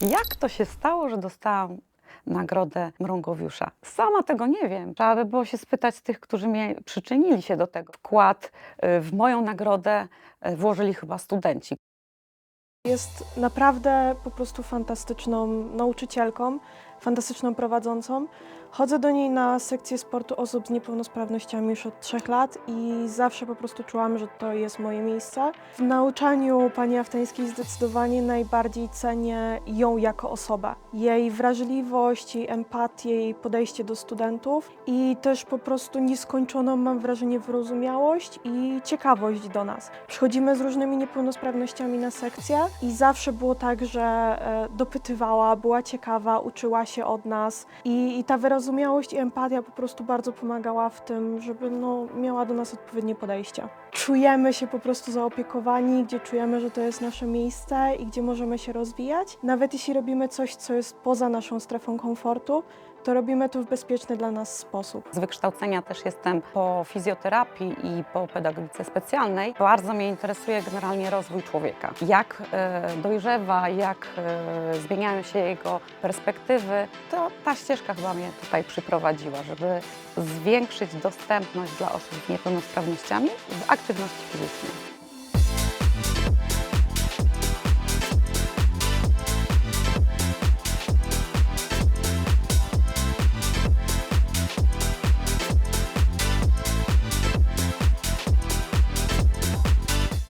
Jak to się stało, że dostałam nagrodę Mrągowiusza? Sama tego nie wiem. Trzeba by było się spytać tych, którzy mnie przyczynili się do tego. Wkład y, w moją nagrodę y, włożyli chyba studenci. Jest naprawdę po prostu fantastyczną nauczycielką, fantastyczną prowadzącą. Chodzę do niej na sekcję sportu osób z niepełnosprawnościami już od trzech lat i zawsze po prostu czułam, że to jest moje miejsce. W nauczaniu pani Aftańskiej zdecydowanie najbardziej cenię ją jako osobę. Jej wrażliwość, jej empatię, jej podejście do studentów i też po prostu nieskończoną, mam wrażenie, wyrozumiałość i ciekawość do nas. Przychodzimy z różnymi niepełnosprawnościami na sekcję i zawsze było tak, że e, dopytywała, była ciekawa, uczyła się od nas i, i ta wyrozumiałość i empatia po prostu bardzo pomagała w tym, żeby no, miała do nas odpowiednie podejście. Czujemy się po prostu zaopiekowani, gdzie czujemy, że to jest nasze miejsce i gdzie możemy się rozwijać. Nawet jeśli robimy coś, co jest poza naszą strefą komfortu, to robimy to w bezpieczny dla nas sposób. Z wykształcenia też jestem po fizjoterapii i po pedagogice specjalnej. Bardzo mnie interesuje generalnie rozwój człowieka. Jak e, dojrzewa, jak e, zmieniają się jego perspektywy. To ta ścieżka chyba mnie tutaj przyprowadziła, żeby zwiększyć dostępność dla osób z niepełnosprawnościami w aktywności fizycznej.